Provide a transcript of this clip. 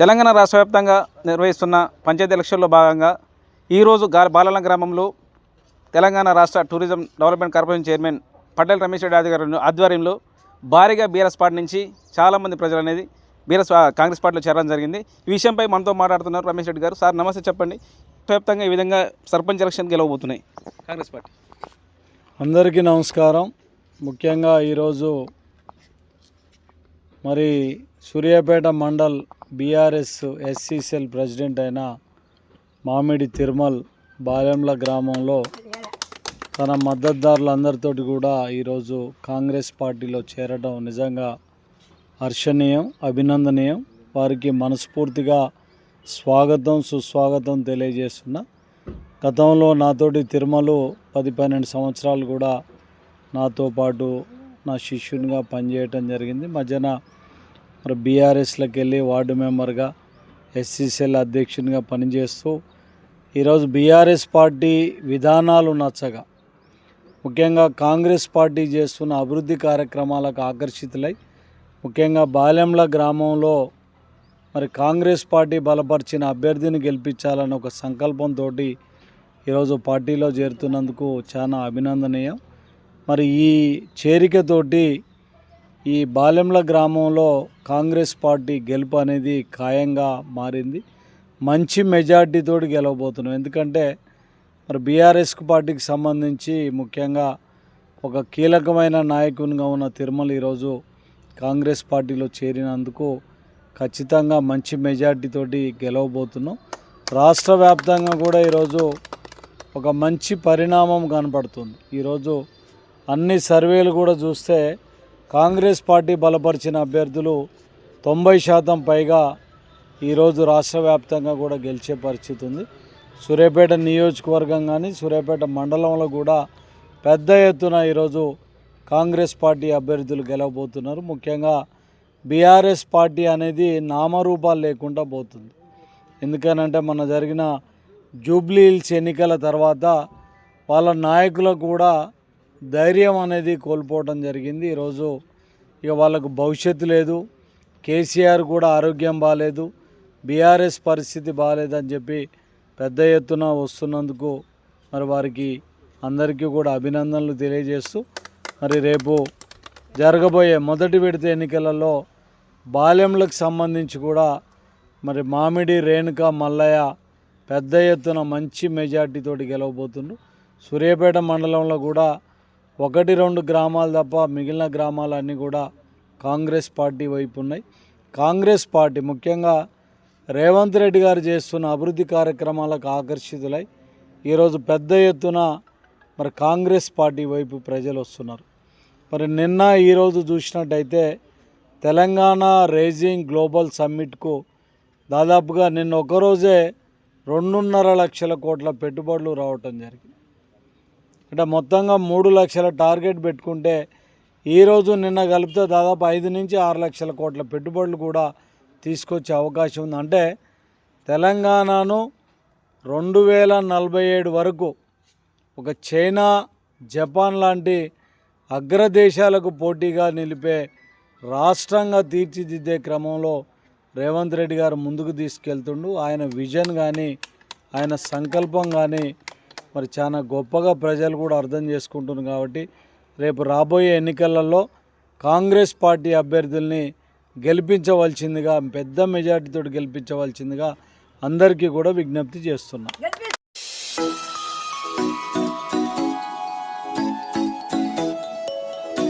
తెలంగాణ రాష్ట్ర వ్యాప్తంగా నిర్వహిస్తున్న పంచాయతీ ఎలక్షన్లో భాగంగా ఈరోజు గా బాలల గ్రామంలో తెలంగాణ రాష్ట్ర tourism development corporation chairman Patel Ramesh Reddy ఆధ్వర్యంలో ఆధ్వర్యంలో భారీగా బీఆర్ఎస్ పార్టీ నుంచి చాలామంది ప్రజలు అనేది బీఆర్ఎస్ కాంగ్రెస్ పార్టీలో చేరడం జరిగింది. ఈ విషయంపై మనతో మాట్లాడుతున్నారు రమేష్ రెడ్డి గారు. సార్ నమస్తే చెప్పండి. వ్యాప్తంగా ఈ విధంగా సర్పంచ్ ఎలక్షన్ గెలవబోతున్నాయి. Congress party. అందరికీ నమస్కారం. ముఖ్యంగా ఈరోజు మరి Suryapet mandal BRS SCCL president అయిన మామిడి తిరుమల్ బాలెంల గ్రామంలో తన మద్దతుదారులందరితోటి కూడా ఈరోజు కాంగ్రెస్ పార్టీలో చేరడం నిజంగా హర్షణీయం అభినందనీయం. వారికి మనస్ఫూర్తిగా స్వాగతం సుస్వాగతం తెలియజేస్తున్నా. గతంలో నాతోటి తిరుమలు పది పన్నెండు సంవత్సరాలు కూడా నాతో పాటు నా శిష్యునిగా పనిచేయటం జరిగింది. మధ్యన మరి బీఆర్ఎస్లోకి వెళ్ళి వార్డు మెంబర్గా ఎస్సీసీఎల్ అధ్యక్షునిగా పనిచేస్తూ ఈరోజు బీఆర్ఎస్ పార్టీ విధానాలు నచ్చగా ముఖ్యంగా కాంగ్రెస్ పార్టీ చేస్తున్న అభివృద్ధి కార్యక్రమాలకు ఆకర్షితులై ముఖ్యంగా బాలెంల గ్రామంలో మరి కాంగ్రెస్ పార్టీ బలపరిచిన అభ్యర్థిని గెలిపించాలని ఒక సంకల్పంతో ఈరోజు పార్టీలో చేరుతున్నందుకు చాలా అభినందనీయం. మరి ఈ చేరికతోటి ఈ బాలెంల గ్రామంలో కాంగ్రెస్ పార్టీ గెలుపు అనేది ఖాయంగా మారింది. మంచి మెజార్టీతో గెలవబోతున్నాం. ఎందుకంటే మరి బీఆర్ఎస్ పార్టీకి సంబంధించి ముఖ్యంగా ఒక కీలకమైన నాయకునిగా ఉన్న తిరుమల ఈరోజు కాంగ్రెస్ పార్టీలో చేరినందుకు ఖచ్చితంగా మంచి మెజార్టీతోటి గెలవబోతున్నాం. రాష్ట్ర వ్యాప్తంగా కూడా ఈరోజు ఒక మంచి పరిణామం కనపడుతుంది. ఈరోజు అన్ని సర్వేలు కూడా చూస్తే కాంగ్రెస్ పార్టీ బలపరిచిన అభ్యర్థులు తొంభై శాతం పైగా ఈరోజు రాష్ట్ర వ్యాప్తంగా కూడా గెలిచే పరిస్థితి ఉంది. సూర్యాపేట నియోజకవర్గం కానీ సూర్యాపేట మండలంలో కూడా పెద్ద ఎత్తున ఈరోజు కాంగ్రెస్ పార్టీ అభ్యర్థులు గెలవబోతున్నారు. ముఖ్యంగా బీఆర్ఎస్ పార్టీ అనేది నామరూపాలు లేకుండా పోతుంది. ఎందుకనంటే మన జరిగిన జూబ్లీ హిల్స్ ఎన్నికల తర్వాత వాళ్ళ నాయకులకు కూడా ధైర్యం అనేది కోల్పోవడం జరిగింది. ఈరోజు ఇక వాళ్ళకు భవిష్యత్తు లేదు. కేసీఆర్ కూడా ఆరోగ్యం బాగాలేదు బీఆర్ఎస్ పరిస్థితి బాగాలేదని చెప్పి పెద్ద ఎత్తున వస్తున్నందుకు మరి వారికి అందరికీ కూడా అభినందనలు తెలియజేస్తూ మరి రేపు జరగబోయే మొదటి విడత ఎన్నికలలో బాల్యంలకు సంబంధించి కూడా మరి మామిడి రేణుక మల్లయ్య పెద్ద ఎత్తున మంచి మెజార్టీతోటి గెలవబోతుండ్రు. సూర్యాపేట మండలంలో కూడా ఒకటి రెండు గ్రామాలు తప్ప మిగిలిన గ్రామాలన్నీ కూడా కాంగ్రెస్ పార్టీ వైపు ఉన్నాయి. కాంగ్రెస్ పార్టీ ముఖ్యంగా రేవంత్ రెడ్డి గారు చేస్తున్న అభివృద్ధి కార్యక్రమాలకు ఆకర్షితులై ఈరోజు పెద్ద ఎత్తున మరి కాంగ్రెస్ పార్టీ వైపు ప్రజలు వస్తున్నారు. మరి నిన్న ఈరోజు చూసినట్టయితే తెలంగాణ రేజింగ్ గ్లోబల్ సమ్మిట్కు దాదాపుగా నిన్న ఒకరోజే రెండున్నర లక్షల కోట్ల పెట్టుబడులు రావటం జరిగింది. అంటే మొత్తంగా మూడు లక్షల టార్గెట్ పెట్టుకుంటే ఈరోజు నిన్న కలిపితే దాదాపు ఐదు నుంచి ఆరు లక్షల కోట్ల పెట్టుబడులు కూడా తీసుకొచ్చే అవకాశం ఉంది. అంటే తెలంగాణను రెండు వేల నలభై ఏడు వరకు ఒక చైనా జపాన్ లాంటి అగ్రదేశాలకు పోటీగా నిలిపే రాష్ట్రంగా తీర్చిదిద్దే క్రమంలో రేవంత్ రెడ్డి గారు ముందుకు తీసుకెళ్తుండు. ఆయన విజన్ కానీ ఆయన సంకల్పం కానీ మరి చాలా గొప్పగా ప్రజలు కూడా అర్థం చేసుకుంటున్నారు కాబట్టి రేపు రాబోయే ఎన్నికలలో కాంగ్రెస్ పార్టీ అభ్యర్థుల్ని గెలిపించవలసిందిగా పెద్ద మెజార్టీతో గెలిపించవలసిందిగా అందరికీ కూడా విజ్ఞప్తి చేస్తున్నాం.